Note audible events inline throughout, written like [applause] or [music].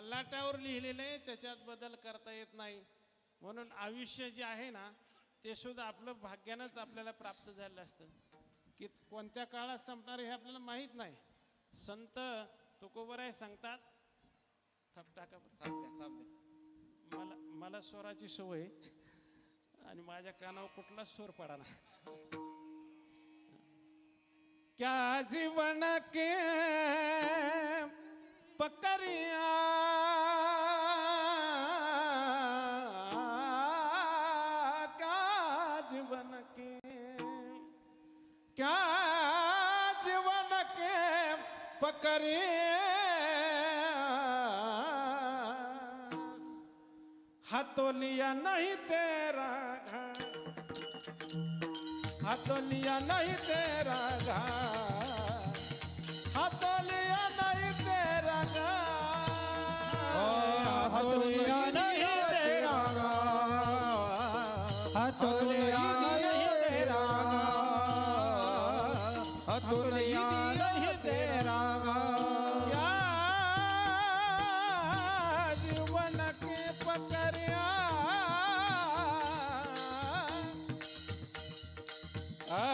ललाटावर लिहिलेलं आहे त्याच्यात बदल करता येत नाही. म्हणून आयुष्य जे आहे ना ते सुद्धा आपलं भाग्यानंच आपल्याला प्राप्त झालं असतं. की कोणत्या काळात संपणार हे आपल्याला माहीत नाही. संत तुकोबराय सांगतात थप टाका मला मला स्वराची सवय आणि माझ्या कानावर कुठला स्वर पडा ना. क्या जीवन के पकरिया क्या जीवन के क्या जीवन के पकड़िया। हाथों नहीं तेरा घर हथोलिया नहीं तेरा घर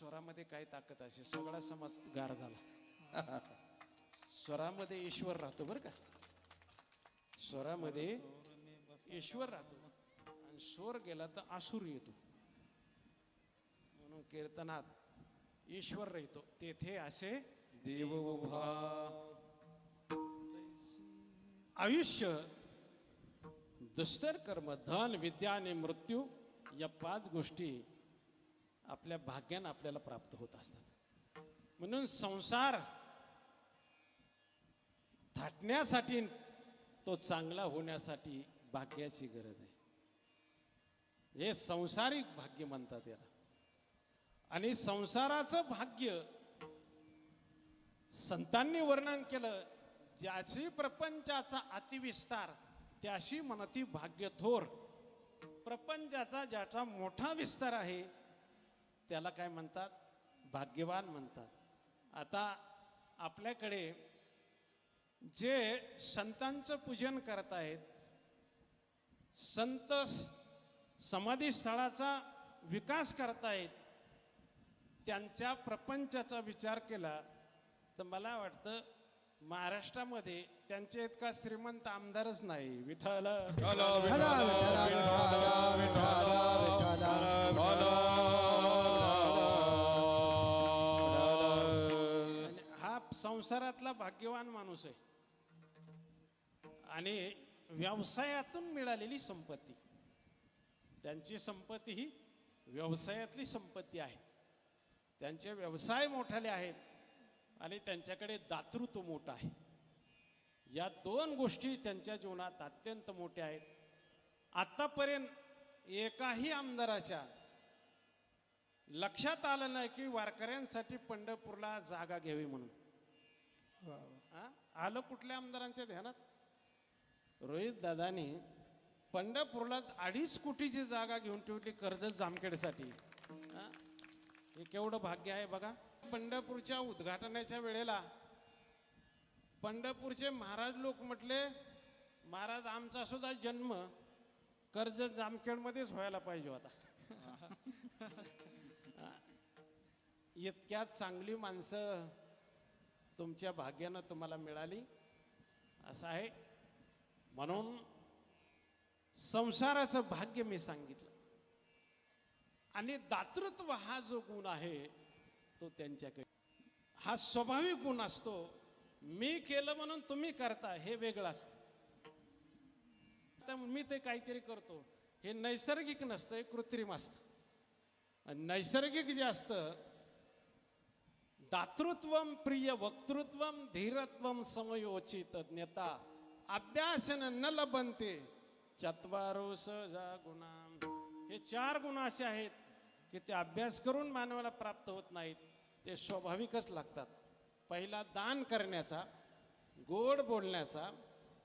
स्वरामध्ये काय ताकद असे सगळा समाज गार झाला. स्वरामध्ये ईश्वर राहतो बरं का. स्वरामध्ये ईश्वर राहतो. आणि स्वर गेला तर आसूर येतो. म्हणून कीर्तनात ईश्वर राहतो. तेथे असे देव उभा. आयुष्य दुस्तर कर्म धन विद्या आणि मृत्यू या पाच गोष्टी आपल्या भाग्यानं आपल्याला प्राप्त होत असतात. म्हणून संसार थाटण्यासाठी तो चांगला होण्यासाठी भाग्याची गरज आहे. हे संसारिक भाग्य म्हणतात याला. आणि संसाराचं भाग्य संतांनी वर्णन केलं ज्याची प्रपंचाचा अतिविस्तार त्याशी म्हणती भाग्य थोर प्रपंचाचा ज्याचा मोठा विस्तार आहे त्याला काय म्हणतात भाग्यवान म्हणतात आता आपल्याकडे जे संतांचं पूजन करत आहेत संत समाधी स्थळाचा विकास करतायत त्यांच्या प्रपंचाचा विचार केला तर मला वाटतं महाराष्ट्रामध्ये त्यांच्या इतका श्रीमंत आमदारच नाही विठ्ठल संसारातला भाग्यवान माणूस आहे. आणि व्यवसायातून मिळालेली संपत्ती. त्यांची संपत्ती ही व्यवसायातली संपत्ती आहे. त्यांचे व्यवसाय मोठाले आहेत आणि त्यांच्याकडे दातृत्व मोठं आहे. या दोन गोष्टी त्यांच्या जीवनात अत्यंत मोठ्या आहेत. आत्तापर्यंत एकाही आमदाराच्या लक्षात आलं नाही की वारकऱ्यांसाठी पंढरपूरला जागा घ्यावी म्हणून. हा? आलं कुठल्या आमदारांच्या ध्यानात रोहित दादानी पंढरपूरला अडीच कोटीची जागा घेऊन ठेवली कर्जत जामखेडसाठी हा? हे केवढं भाग्य आहे बघा पंढरपूरच्या उद्घाटनाच्या वेळेला पंढरपूरचे महाराज लोक म्हटले महाराज आमचा सुद्धा जन्म कर्जत जामखेडमध्येच व्हायला पाहिजे होता [laughs] इतक्यात चांगली माणसं तुमच्या भाग्यानं तुम्हाला मिळाली. असं आहे. म्हणून संसाराचं भाग्य मी सांगितलं. आणि दातृत्व हा जो गुण आहे तो त्यांच्याकडे. हा स्वाभाविक गुण असतो. मी केलं म्हणून तुम्ही करता हे वेगळं असतं. त्यामुळे मी ते काहीतरी करतो. हे नैसर्गिक नसतं हे कृत्रिम असतं. नैसर्गिक जे असतं दातृत्वम प्रिय वक्तृत्वम धीरत्वम समयोचित ज्ञता अभ्यासन न लबनते चत्वारो सजा गुणा हे चार गुण असे आहेत की ते अभ्यास करून मानवाला प्राप्त होत नाहीत ते स्वाभाविकच लागतात. पहिला दान करण्याचा गोड बोलण्याचा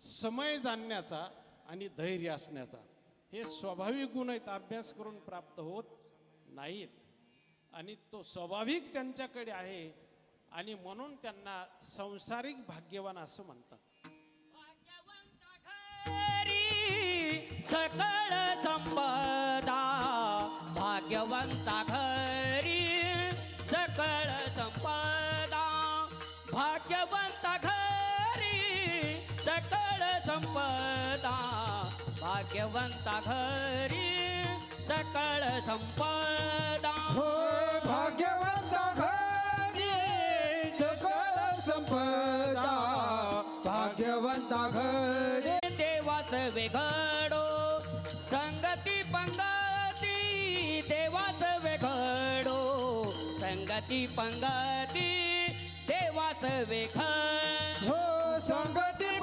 समय जाणण्याचा आणि धैर्य असण्याचा. हे स्वाभाविक गुण आहेत अभ्यास करून प्राप्त होत नाहीत. आणि तो स्वाभाविक त्यांच्याकडे आहे आणि म्हणून त्यांना संसारिक भाग्यवान असं म्हणतात. घरी सकळ संपदा. भाग्यवंता घरी सकळ संपदा. भाग्यवंता घरी सकळ संपदा. भाग्यवंता घरी सकळ संपदा. हो. भाग्यवंता घरी सकल संपदा. भाग्यवंता घरी देवाच वेघडो संगती पंगती देवाच वेघडो संगती पंगती देवाच वेघड हो संगती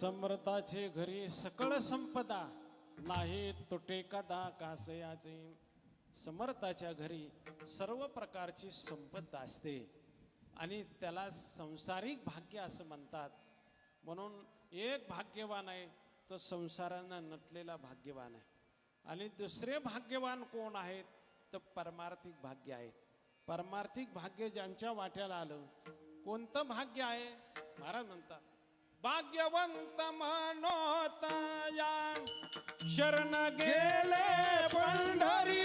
समर्थाचे घरी सकळ संपदा नाही तुटे कदा कासयाचे. समर्थाच्या घरी सर्व प्रकारची संपदा असते. आणि त्याला संसारिक भाग्य असं म्हणतात. म्हणून एक भाग्यवान आहे तो संसारानं नटलेला भाग्यवान आहे. आणि दुसरे भाग्यवान कोण आहेत? तर परमार्थिक भाग्य आहेत परमार्थिक भाग्य ज्यांच्या वाट्याला आलं कोणतं भाग्य आहे? महाराज म्हणतात भाग्यवंत मनोतया शरण गेले पंढरी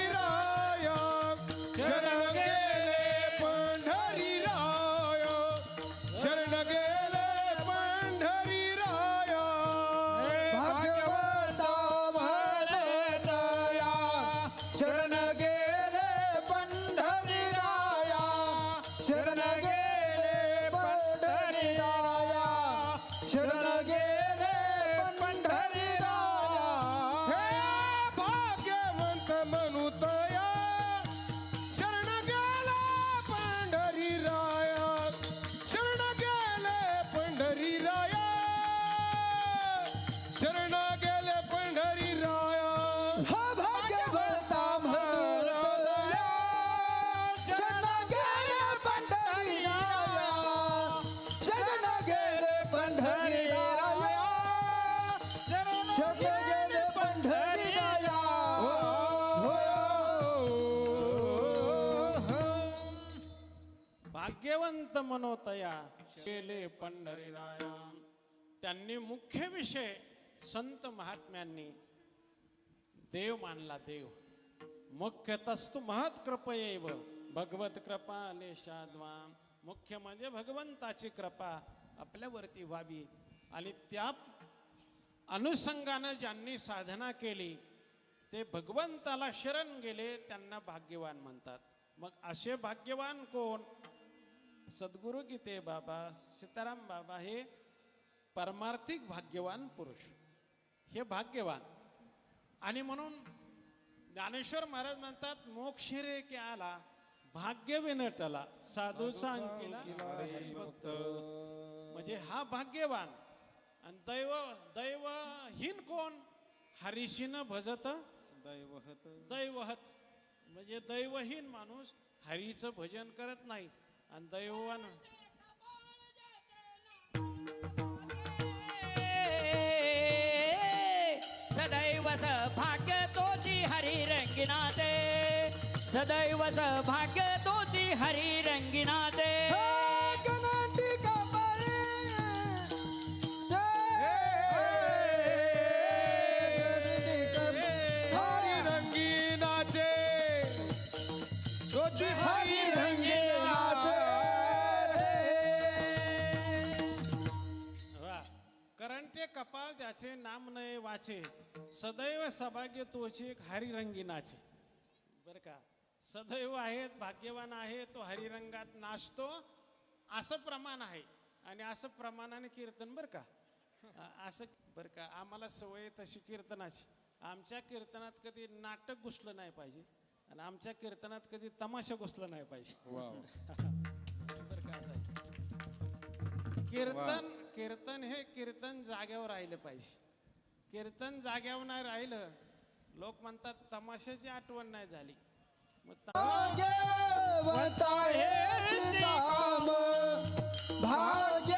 भाग्यवंत मनोतया केले पंढरीनाया त्यांनी मुख्य विषय संत महात्म्यांनी देव मानला देव. मुख्यतस्तु महत कृपयेव भगवत कृपा लेशाद्वा मुख्य म्हणजे भगवंताची कृपा आपल्यावरती व्हावी. आणि त्या अनुषंगानं ज्यांनी साधना केली ते भगवंताला शरण गेले त्यांना भाग्यवान म्हणतात. मग असे भाग्यवान कोण? सद्गुरु गीते बाबा सीताराम बाबा हे परमार्थिक भाग्यवान पुरुष. हे भाग्यवान. आणि म्हणून ज्ञानेश्वर महाराज म्हणतात मोक्ष रे की आला भाग्य विनटला हरिभक्त म्हणजे हा भाग्यवान. आणि दैव दैवहीन कोण? हरिशीन भजत दैवहत. दैवहत. म्हणजे दैवहीन माणूस हरीचं भजन करत नाही. आणि दैवान सदैव भाग्य तोची हरी रंगिनाते सदैव भाग्य तोची हरी रंगिनाचे सदैव सभाग्य तोचे हरिरंगी नाचे बर का? सदैव आहेत भाग्यवान आहे तो हरिरंगात नाचतो. असं प्रमाण आहे. आणि असं प्रमाणाने कीर्तन बर का? असं बर का? आम्हाला सवय तशी कीर्तनाची. आमच्या कीर्तनात कधी नाटक घुसलं नाही पाहिजे. आणि आमच्या कीर्तनात कधी तमाशा घुसलं नाही पाहिजे. [laughs] बर का असं आहे. कीर्तन कीर्तन हे कीर्तन जाग्यावर राहिलं पाहिजे. कीर्तन जाग्यावर नाही राहिलं. लोक म्हणतात तमाशाची आठवण नाही झाली. मग भाग्य